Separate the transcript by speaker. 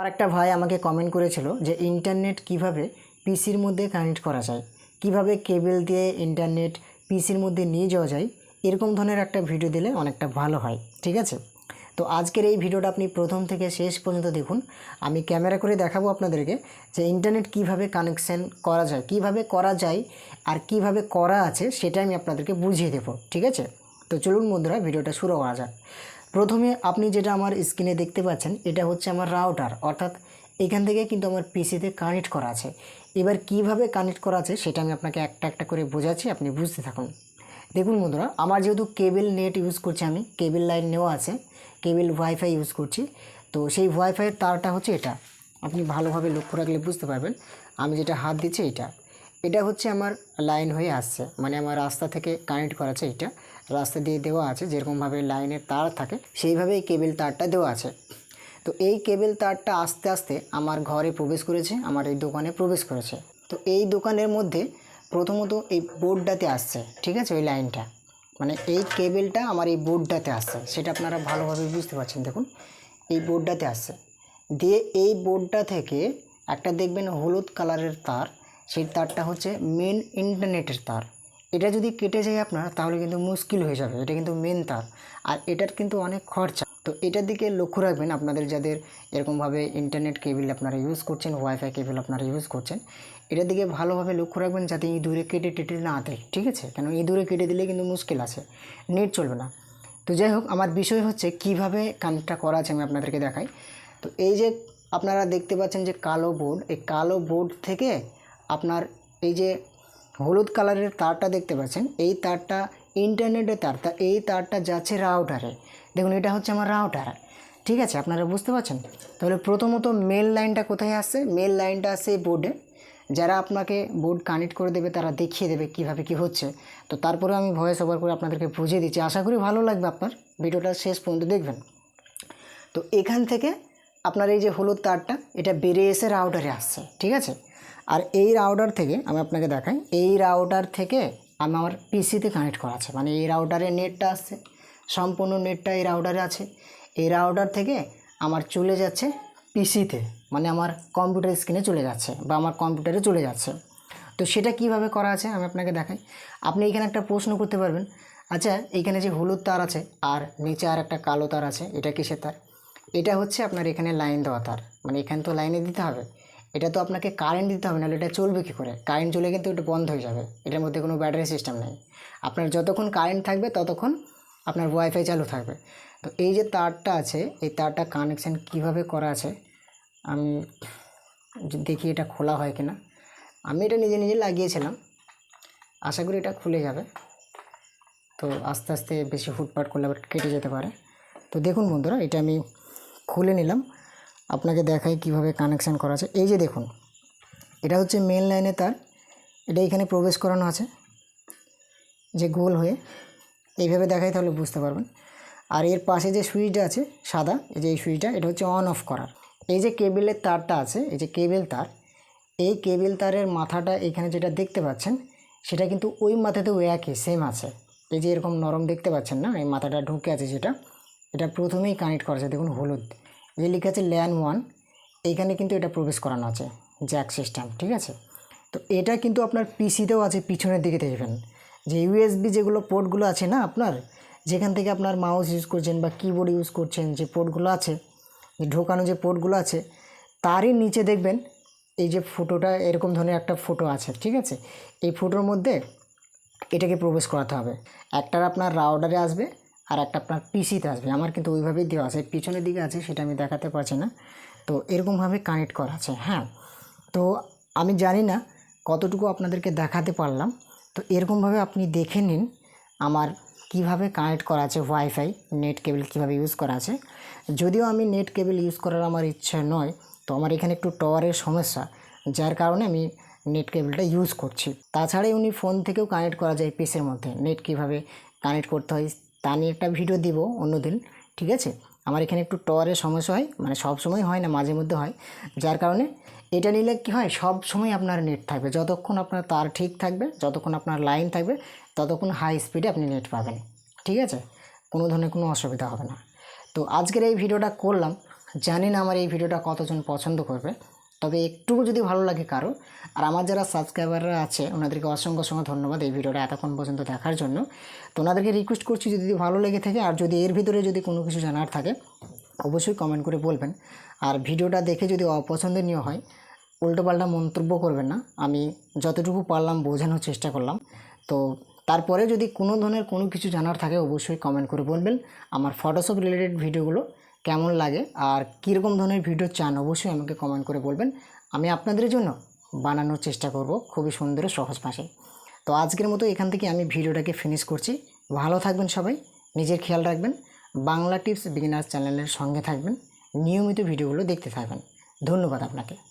Speaker 1: আর একটা ভাই আমাকে কমেন্ট করেছিল যে ইন্টারনেট কীভাবে পিসির মধ্যে কানেক্ট করা যায়, কীভাবে কেবল দিয়ে ইন্টারনেট পিসির মধ্যে নিয়ে যাওয়া যায়, এরকম ধরনের একটা ভিডিও দিলে অনেকটা ভালো হয়, ঠিক আছে? তো আজকের এই ভিডিওটা আপনি প্রথম থেকে শেষ পর্যন্ত দেখুন। আমি ক্যামেরা করে দেখাবো আপনাদেরকে যে ইন্টারনেট কীভাবে কানেকশন করা যায়, কীভাবে করা যায় আর কীভাবে করা আছে সেটা আমি আপনাদেরকে বুঝিয়ে দেবো, ঠিক আছে? তো চলুন বন্ধুরা ভিডিওটা শুরু করা যাক। প্রথমে আপনি যেটা আমার স্ক্রিনে দেখতে পাচ্ছেন, এটা হচ্ছে আমার রাউটার অর্থাৎ এখান থেকে কিন্তু আমার পিসিতে কানেক্ট করা আছে। এবার কীভাবে কানেক্ট করা আছে সেটা আমি আপনাকে একটা একটা করে বোঝাচ্ছি, আপনি বুঝতে থাকুন। দেখুন বন্ধুরা, আমার যেহেতু কেবল নেট ইউজ করছি আমি কেবল লাইন নেওয়া আছে কেবল ওয়াইফাই ইউজ করছি, তো সেই ওয়াইফাইয়ের তারটা হচ্ছে এটা। আপনি ভালোভাবে লক্ষ্য রাখলে বুঝতে পারবেন, আমি যেটা হাত দিচ্ছি এটা। এটা হচ্ছে আমার লাইন হয়ে আসছে মানে আমার রাস্তা থেকে কানেক্ট করা আছে এটা। রাস্তা দিয়ে দেওয়া আছে, যেরকমভাবে লাইনের তার থাকে, সেইভাবেই কেবল তারটা দেওয়া আছে। তো এই কেবল তারটা আস্তে আস্তে আমার ঘরে প্রবেশ করেছে, আমার এই দোকানে প্রবেশ করেছে। তো এই দোকানের মধ্যে প্রথমত এই বোর্ডটাতে আসছে, ঠিক আছে, ওই লাইনটা। মানে এই কেবলটা আমার এই বোর্ডটাতে আসছে, সেটা আপনারা ভালোভাবে বুঝতে পারছেন, দেখুন, এই বোর্ডটাতে আসছে। দিয়ে এই বোর্ডটা থেকে একটা দেখবেন হলুদ কালারের তার, সেই তারটা হচ্ছে মেন ইন্টারনেটের তার। এটা যদি কেটে যায় আপনার, তাহলে কিন্তু মুশকিল হয়ে যাবে, এটা কিন্তু মেন তার। আর এটার কিন্তু অনেক খরচা। তো এটার দিকে লক্ষ্য রাখবেন আপনাদের যাদের এরকমভাবে ইন্টারনেট কেবিল আপনারা ইউজ করছেন ওয়াইফাই কেবিল আপনারা ইউজ করছেন, এটার দিকে ভালোভাবে লক্ষ্য রাখবেন যাতে ইঁদুরে কেটে টেটে না দেয়, ঠিক আছে? কেন ইঁদুরে কেটে দিলে কিন্তু মুশকিল আছে, নেট চলবে না। তো যাই হোক, আমার বিষয় হচ্ছে কীভাবে কানেক্টটা করা আছে আমি আপনাদেরকে দেখাই। তো এই যে আপনারা দেখতে পাচ্ছেন যে কালো বোর্ড এই কালো বোর্ড থেকে আপনার এই যে হলুদ কালারের তারটা দেখতে পাচ্ছেন। এই তারটা ইন্টারনেটের তার, তা এই তারটা যাচ্ছে রাউটারে দেখুন, এটা হচ্ছে আমার রাউটার ঠিক আছে, আপনারা বুঝতে পারছেন? তাহলে প্রথমত মেল লাইনটা কোথায় আসছে? মেল লাইনটা আসছে এই বোর্ডে যারা আপনাকে বোর্ড কানেক্ট করে দেবে, তারা দেখিয়ে দেবে কীভাবে কি হচ্ছে। তো তারপরে আমি ভয়েস ওভার করে আপনাদেরকে বুঝিয়ে দিচ্ছি। আশা করি ভালো লাগবে আপনার। ভিডিওটা শেষ পর্যন্ত দেখবেন। তো এখান থেকে আপনার এই যে হলুদ তারটা, এটা বেরিয়ে এসে রাউটারে আসছে। ঠিক আছে? আর এই রাউটার থেকে আমি আপনাকে দেখাই, এই রাউটার থেকে আমি আমার পিসিতে কানেক্ট করা আছে। মানে এই রাউটারে নেটটা আসছে, সম্পূর্ণ নেটটা এই রাউটারে আছে। এই রাউটার থেকে আমার চলে যাচ্ছে পিসিতে মানে আমার কম্পিউটার স্ক্রিনে চলে যাচ্ছে বা আমার কম্পিউটারে চলে যাচ্ছে। তো সেটা কীভাবে করা আছে আমি আপনাকে দেখাই। আপনি এখানে একটা প্রশ্ন করতে পারবেন আচ্ছা এইখানে যে হলুদ তার আছে আর নিচে আর একটা কালো তার আছে, এটা কিসের তার? এটা হচ্ছে আপনার এখানে লাইন দেওয়া তার। মানে এখানে তো লাইনে দিতে হবে। এটা তো আপনাকে কারেন্ট দিতে হবে, নাহলে এটা চলবে কী করে? কারেন্ট চলে কিন্তু এটা বন্ধ হয়ে যাবে। এটার মধ্যে কোনো ব্যাটারি সিস্টেম নেই। আপনার যতক্ষণ কারেন্ট থাকবে, ততক্ষণ আপনার ওয়াইফাই চালু থাকবে। তো এই যে তারটা আছে, এই তারটা কানেকশান কীভাবে করা আছে, আমি দেখি এটা খোলা হয় কিনা। আমি এটা নিজে নিজে লাগিয়েছিলাম। আশা করি এটা খুলে যাবে। তো আস্তে আস্তে বেশি ফুটপাট করলে আবার কেটে যেতে পারে। তো দেখুন বন্ধুরা, এটা আমি খুলে নিলাম। আপনাকে দেখাই কীভাবে কানেকশান করা আছে। এই যে দেখুন, এটা হচ্ছে মেন লাইনে তার, এটা এখানে প্রবেশ করানো আছে, যে গোল হয়ে। এইভাবে দেখাই তাহলে বুঝতে পারবেন। আর এর পাশে যে সুইচটা আছে, সাদা, এই যে এই সুইচটা, এটা হচ্ছে অন অফ করার। এই যে কেবেলের তারটা আছে, এই যে কেবেল তার, এই কেবেল তারের মাথাটা এখানে যেটা দেখতে পাচ্ছেন, সেটা কিন্তু ওই মাথাতেও একই সেম আছে। এই যে এরকম নরম দেখতে পাচ্ছেন না, এই মাথাটা ঢুকে আছে যেটা, এটা প্রথমেই কানেক্ট করা আছে। দেখুন হলুদ। যে লেখা আছে ল্যান ওয়ান, এইখানে কিন্তু এটা প্রবেশ করানো আছে, জ্যাক সিস্টেম, ঠিক আছে? তো এটা কিন্তু আপনার পিসিতেও আছে, পিছনের দিকে দেখবেন। যে ইউএসবি যেগুলো পোর্টগুলো আছে না আপনার, যেখান থেকে আপনার মাউস ইউজ করছেন বা কিবোর্ড ইউজ করছেন যে পোর্টগুলো আছে, যে ঢোকানো যে পোর্টগুলো আছে, তারই নিচে দেখবেন এই যে ফটোটা, এরকম ধরনের একটা ফটো আছে, ঠিক আছে? এই ফটোর মধ্যে এটাকে প্রবেশ করাতে হবে। একটার আপনার রাউডারে আসবে আর একটা আপনার পিসিতে আসবে। আমার কিন্তু ওইভাবেই দেওয়া আছে। পিছনের দিকে আছে, সেটা আমি দেখাতে পারছি না। তো এরকমভাবে কানেক্ট করা আছে হ্যাঁ? তো আমি জানি না কতটুকু আপনাদেরকে দেখাতে পারলাম। তো এরকমভাবে আপনি দেখে নিন আমার কীভাবে কানেক্ট করা আছে ওয়াইফাই নেট কেবল কীভাবে ইউজ করা আছে। যদিও আমি নেট কেবল ইউজ করার আমার ইচ্ছা নয়, তো আমার এখানে একটু টাওয়ারের সমস্যা, যার কারণে আমি নেট কেবলটা ইউজ করছি। তাছাড়া উনি ফোন থেকেও কানেক্ট করা যায় পিসের মধ্যে। নেট কীভাবে কানেক্ট করতে হয় তা নিয়ে একটা ভিডিও দিব অন্যদিন, ঠিক আছে? আমার এখানে একটু টাওয়ারের সমস্যা হয় মানে সব সময় হয় না, মাঝে মধ্যে হয়। যার কারণে এটা নিলে কী হয়, সব সময় আপনার নেট থাকবে। যতক্ষণ আপনার তার ঠিক থাকবে, যতক্ষণ আপনার লাইন থাকবে, ততক্ষণ হাই স্পিডে আপনি নেট পাবেন, ঠিক আছে? কোনো ধরনের কোনো অসুবিধা হবে না। তো আজকের এই ভিডিওটা করলাম। জানি না আমার এই ভিডিওটা কতজন পছন্দ করবে। তবে একটুকু যদি ভালো লাগে কারও, আর আমার যারা সাবস্ক্রাইবাররা আছে, ওনাদেরকে অসংখ্য অসংখ্য ধন্যবাদ এই ভিডিওটা এতক্ষণ পর্যন্ত দেখার জন্য। তো ওনাদেরকে রিকোয়েস্ট করছি যদি ভালো লেগে থাকে, আর যদি এর ভিতরে যদি কোনো কিছু জানার থাকে, অবশ্যই কমেন্ট করে বলবেন। আর ভিডিওটা দেখে যদি অপছন্দনীয় হয়, উল্টোপাল্টা মন্তব্য করবেন না। আমি যতটুকু পারলাম বোঝানোর চেষ্টা করলাম। তো তারপরে যদি কোনো ধরনের কোনো কিছু জানার থাকে, অবশ্যই কমেন্ট করে বলবেন। আমার ফটোশপ রিলেটেড ভিডিওগুলো কেমন লাগে আর কীরকম ধরনের ভিডিও চান, অবশ্যই আমাকে কমেন্ট করে বলবেন। আমি আপনাদের জন্য বানানোর চেষ্টা করব খুবই সুন্দর সহজ ভাষায়। তো আজকের মতো এখান থেকে আমি ভিডিওটাকে ফিনিশ করছি। ভালো থাকবেন সবাই, নিজের খেয়াল রাখবেন। বাংলা টিপস বিগিনার্স চ্যানেলের সঙ্গে থাকবেন। নিয়মিত ভিডিওগুলো দেখতে থাকবেন। ধন্যবাদ আপনাকে।